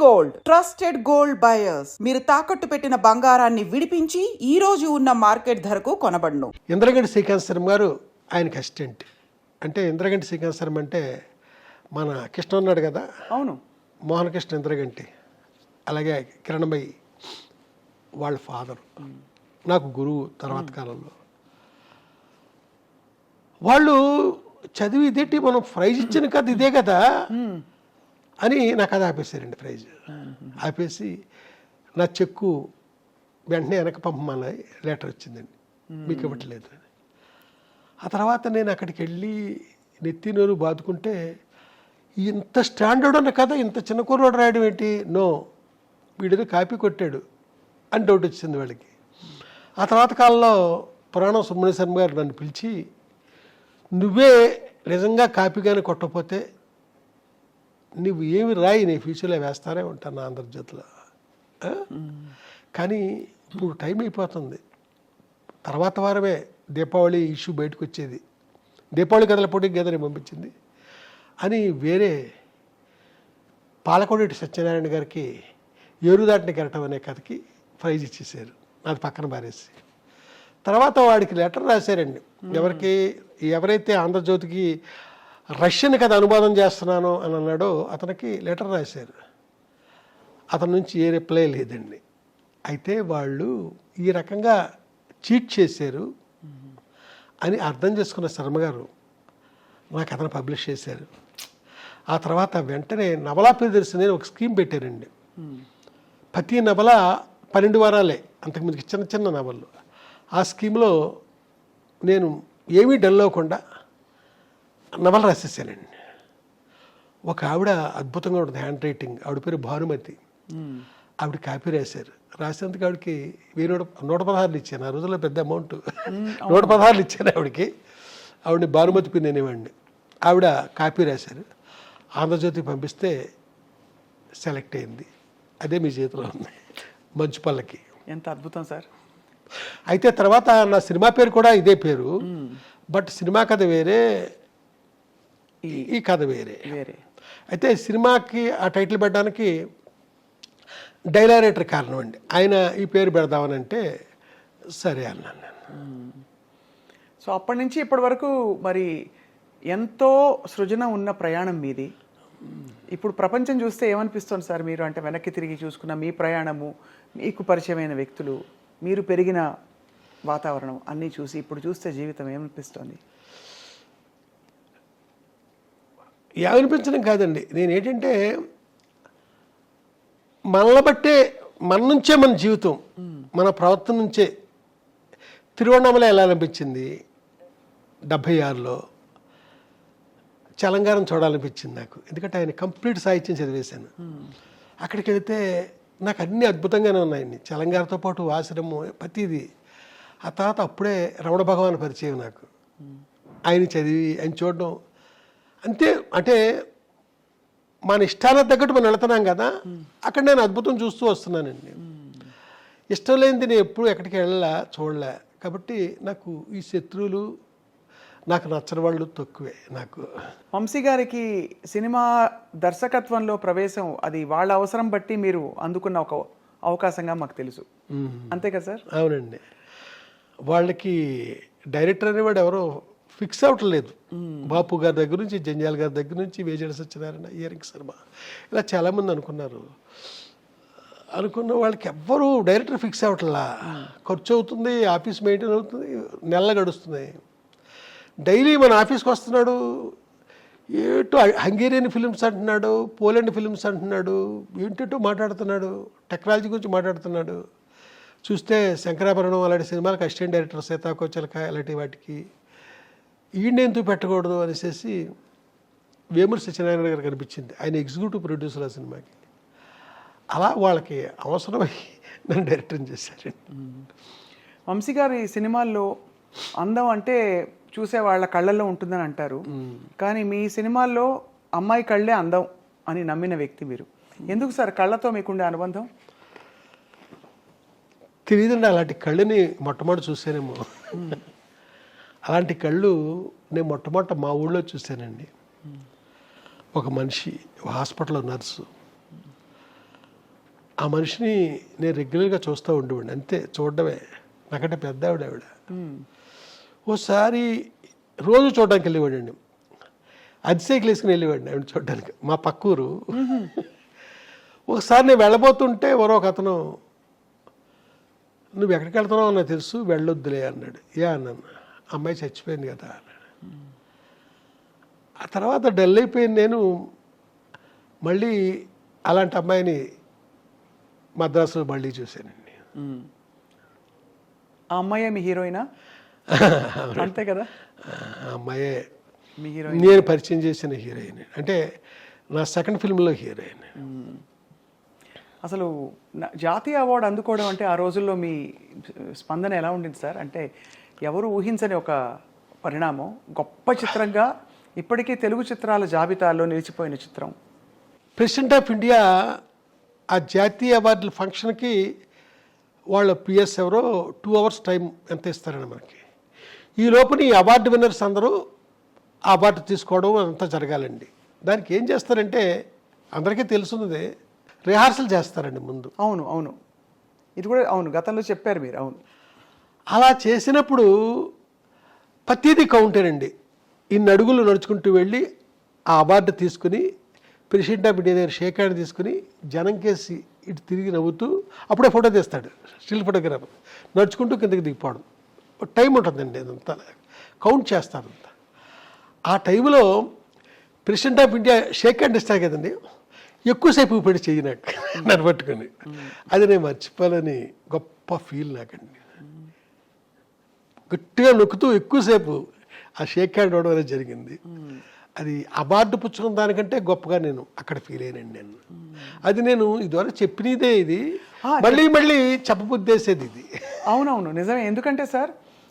Gold trusted gold buyers మీరు తాకట్టు పెట్టిన బంగారాన్ని విడిపించి ఈ రోజు ఉన్న మార్కెట్ ధరకు కొనబడును. ఇంద్రగంటి శ్రీకాంతరం గారు ఆయనకి అసిస్టెంట్ అంటే ఇంద్రగంటి శ్రీకాంతరం అంటే మన కృష్ణ ఉన్నాడు కదా? అవును. మోహన్ కృష్ణ ఇంద్రగంటి అలాగే కిరణమయ్యి వాళ్ళ ఫాదర్ నాకు గురువు తర్వాత కాలంలో. వాళ్ళు చదివి ఇదేంటి మనం ప్రైజ్ ఇచ్చిన కథ ఇదే కదా? అని నా కథ ఆపేశారండి ప్రైజ్. ఆపేసి నా చెక్కు వెంటనే వెనక పంపమని లెటర్ వచ్చిందండి. మీకు ఇవ్వట్లేదు అని. ఆ తర్వాత నేను అక్కడికి వెళ్ళి నెత్తి నోరు బాదుకుంటే ఇంత స్టాండర్డ్ ఉన్న కథ ఇంత చిన్న కుర్రోడు రాయడం ఏంటి? నో. వీడిని కాపీ కొట్టాడు అని డౌట్ వచ్చింది వాళ్ళకి. ఆ తర్వాత కాలంలో పురాణం సుబ్రహ్మణ్య శర్మ గారు నన్ను పిలిచి నువ్వే నిజంగా కాపీగానే కొట్టకపోతే నువ్వు ఏమి రాయి నీ ఫ్యూచర్లో వేస్తానే ఉంటాను నా ఆంధ్రజ్యోతిలో కానీ ఇప్పుడు టైం అయిపోతుంది. తర్వాత వారమే దీపావళి ఇష్యూ బయటకు వచ్చేది. దీపావళి కథల పోటీకి గదని పంపించింది అని వేరే పాలకొండటి సత్యనారాయణ గారికి ఏరు దాటిన అనే కథకి ప్రైజ్ ఇచ్చేసారు అది పక్కన పారేసి. తర్వాత వాడికి లెటర్ రాశారండి. ఎవరికి ఎవరైతే ఆంధ్రజ్యోతికి రష్యన్ కథ అనువాదం చేస్తున్నాను అని అన్నాడో. అతనికి లెటర్ రాశారు. అతని నుంచి ఏ రిప్లై లేదండి. అయితే వాళ్ళు ఈ రకంగా చీట్ చేశారు అని అర్థం చేసుకున్న శర్మ గారు నా కథను పబ్లిష్ చేశారు. ఆ తర్వాత వెంటనే నవలా ప్రియదర్శిని అని ఒక స్కీమ్ పెట్టారండి. ప్రతి నవల పన్నెండు వారాలే అంతకుముందుకి చిన్న చిన్న నవళ్ళు ఆ స్కీమ్లో నేను ఏమీ డల్ అవ్వకుండా నవల రాసేసానండి ఒక ఆవిడ అద్భుతంగా ఉంటుంది హ్యాండ్ రైటింగ్. ఆవిడ పేరు భానుమతి. ఆవిడ కాపీ రాశారు. రాసేందుకు ఆవిడకి వెయ్యి నూట నూట పదహారులు ఇచ్చాను. ఆ రోజుల్లో పెద్ద అమౌంట్. నూట పదహారులు ఇచ్చాను ఆవిడకి. ఆవిడని భానుమతి పిన్ అనేవాడిని ఆవిడ కాపీ రాశారు. ఆంధ్రజ్యోతికి పంపిస్తే సెలెక్ట్ అయింది. అదే మీ చేతిలో ఉంది. మంచు పల్లకి. ఎంత అద్భుతం సార్. అయితే తర్వాత నా సినిమా పేరు కూడా ఇదే పేరు. బట్ సినిమా కథ వేరే ఈ- ఈ కథ వేరే. వేరే. అయితే సినిమాకి ఆ టైటిల్ పెట్టడానికి డైలారేటర్ కారణం అండి. ఆయన ఈ పేరు పెడదామని అంటే సరే అన్నాను నేను. సో అప్పటి నుంచి ఇప్పటి వరకు మరి ఎంతో సృజన ఉన్న ప్రయాణం మీది. ఇప్పుడు ప్రపంచం చూస్తే ఏమనిపిస్తుంది సార్ మీరు? అంటే వెనక్కి తిరిగి చూసుకున్న మీ ప్రయాణము మీకు పరిచయమైన వ్యక్తులు మీరు పెరిగిన వాతావరణం అన్నీ చూసి ఇప్పుడు చూస్తే జీవితం ఏమనిపిస్తుంది? ఏమనిపించడం కాదండి. నేను ఏంటంటే మనల్ని బట్టే మన నుంచే మన జీవితం మన ప్రవర్తన నుంచే తిరువണ്ണామల ఎలా అనిపించింది? డెబ్భై ఆరులో చలంగారం చూడాలనిపించింది నాకు. ఎందుకంటే ఆయన కంప్లీట్ సాహిత్యం చదివేశాను. అక్కడికి వెళితే నాకు అన్ని అద్భుతంగానే ఉన్నాయండి. తెలంగాణతో పాటు ఆశ్రమం ప్రతిదీ. ఆ తర్వాత అప్పుడే రమణ భగవాన్ పరిచయం నాకు. ఆయన చదివి ఆయన చూడడం అంతే అంటే మన ఇష్టాలకు తగ్గట్టు మనం వెళుతున్నాం కదా అక్కడ నేను అద్భుతం చూస్తూ వస్తున్నానండి. ఇష్టం లేనిది నేను ఎప్పుడు ఎక్కడికి వెళ్ళా చూడలే. కాబట్టి నాకు ఈ శత్రువులు నాకు నచ్చని వాళ్ళు తక్కువే నాకు. వంశీ గారికి సినిమా దర్శకత్వంలో ప్రవేశం అది వాళ్ళ అవసరం బట్టి మీరు అందుకున్న ఒక అవకాశంగా మాకు తెలుసు. అంతే కదా సార్? అవునండి. వాళ్ళకి డైరెక్టర్ అనేవాడు ఎవరో ఫిక్స్ అవ్వట్లేదు బాపు గారి దగ్గర నుంచి జంజాల్ గారి దగ్గర నుంచి వేజడ సత్యనారాయణ ఇయరింగ్ శర్మ. ఇలా చాలామంది అనుకున్నారు. అనుకున్న వాళ్ళకి ఎవ్వరూ డైరెక్టర్ ఫిక్స్ అవ్వట్లా ఖర్చు అవుతుంది ఆఫీస్ మెయింటైన్ అవుతుంది నెల గడుస్తుంది డైలీ మన ఆఫీస్కి వస్తున్నాడు. ఏటో హంగేరియన్ ఫిలిమ్స్ అంటున్నాడు పోలాండ్ ఫిలిమ్స్ అంటున్నాడు ఏంటంటో మాట్లాడుతున్నాడు టెక్నాలజీ గురించి మాట్లాడుతున్నాడు. చూస్తే శంకరాభరణం అలాంటి సినిమాలకు అసిస్టెంట్ డైరెక్టర్ సీతాకోచలక అలాంటి వాటికి ఈయన ఎందుకు పెట్టకూడదు అనేసి వేమూరి సత్యనారాయణ గారు కనిపించింది. ఆయన ఎగ్జిక్యూటివ్ ప్రొడ్యూసర్ ఆ సినిమాకి. అలా వాళ్ళకి అవసరమై నన్ను డైరెక్టర్ చేశారండి వంశీ గారి సినిమాల్లో అందం అంటే చూసే వాళ్ళ కళ్ళల్లో ఉంటుందని అంటారు. కానీ మీ సినిమాల్లో అమ్మాయి కళ్ళే అందం అని నమ్మిన వ్యక్తి మీరు. ఎందుకు సార్ కళ్ళతో మీకుండే అనుబంధం? తెలియదండి అలాంటి కళ్ళని మొట్టమొదటి చూసానేమో అలాంటి కళ్ళు నేను మొట్టమొదట మా ఊళ్ళో చూశానండి. ఒక మనిషి హాస్పిటల్లో నర్సు. ఆ మనిషిని నేను రెగ్యులర్గా చూస్తూ ఉండేవాడిని. అంతే చూడడమే. నాకంటే పెద్ద ఆవిడ. ఆవిడ ఓసారి రోజు చూడడానికి వెళ్ళేవాడండి అతిశైకిల్ వేసుకుని వెళ్ళేవాడిని ఆవిడ చూడడానికి. మా పక్కూరు. ఒకసారి నేను వెళ్ళబోతుంటే ఎవరో ఒక అతను నువ్వు ఎక్కడికి వెళ్తున్నావు నాకు తెలుసు వెళ్ళొద్దులే అన్నాడు. ఏ అన్నాను. అమ్మాయి చచ్చిపోయింది కదా ఆ తర్వాత డల్ అయిపోయింది నేను. మళ్ళీ అలాంటి అమ్మాయిని మద్రాసులో మళ్ళీ చూశానండి. ఆ అమ్మాయే మీ హీరోయినా? అంతే కదా? ఆ అమ్మాయే మీ హీరోయిన్. నేను పరిచయం చేసిన హీరోయిన్. అంటే నా సెకండ్ ఫిల్మ్లో హీరోయిన్. అసలు జాతీయ అవార్డు అందుకోవడం అంటే ఆ రోజుల్లో మీ స్పందన ఎలా ఉండింది సార్? అంటే ఎవరు ఊహించని ఒక పరిణామం. గొప్ప చిత్రంగా ఇప్పటికీ తెలుగు చిత్రాల జాబితాలో నిలిచిపోయిన చిత్రం. ప్రెసిడెంట్ ఆఫ్ ఇండియా ఆ జాతీయ అవార్డుల ఫంక్షన్కి వాళ్ళ పిఎస్ ఎవరో టూ అవర్స్ టైం ఎంత ఇస్తారండి మనకి. ఈ లోపల ఈ అవార్డు విన్నర్స్ అందరూ ఆ అవార్డు తీసుకోవడం అంతా జరగాలండి. దానికి ఏం చేస్తారంటే అందరికీ తెలుసున్నదే రిహార్సల్ చేస్తారండి ముందు. అవును అవును. ఇది కూడా అవును గతంలో చెప్పారు మీరు అవును. అలా చేసినప్పుడు ప్రతిదీ కౌంటేనండి ఇన్ని అడుగులు నడుచుకుంటూ వెళ్ళి ఆ అవార్డు తీసుకుని ప్రెసిడెంట్ ఆఫ్ ఇండియా దగ్గర షేక్ హ్యాండ్ తీసుకుని జనం కేసి ఇటు తిరిగి నవ్వుతూ అప్పుడే ఫోటో తీస్తాడు స్టిల్ ఫోటోగ్రాఫర్ నడుచుకుంటూ కిందకి దిగిపోవడం. టైం ఉంటుందండి అదంతా. కౌంట్ చేస్తారంతా ఆ టైంలో president of India shake hand ఇస్తారు కదండి. ఎక్కువసేపు పెట్టి చెయ్యి నాకు నన్ను అది నేను మర్చిపోవాలని గొప్ప ఫీల్ నాకండి. గట్టిగా నొక్కుతూ ఎక్కువసేపు ఆ షేక్ హ్యాండ్ అవడం అనేది జరిగింది. అది అవార్డు పుచ్చుకున్న దానికంటే గొప్పగా నేను అక్కడ ఫీల్ అయినండి నేను. అది నేను ఇదివరకు చెప్పినదే ఇది. మళ్ళీ మళ్ళీ చెప్పబుద్దేసేది ఇది. అవునవును నిజమే. ఎందుకంటే సార్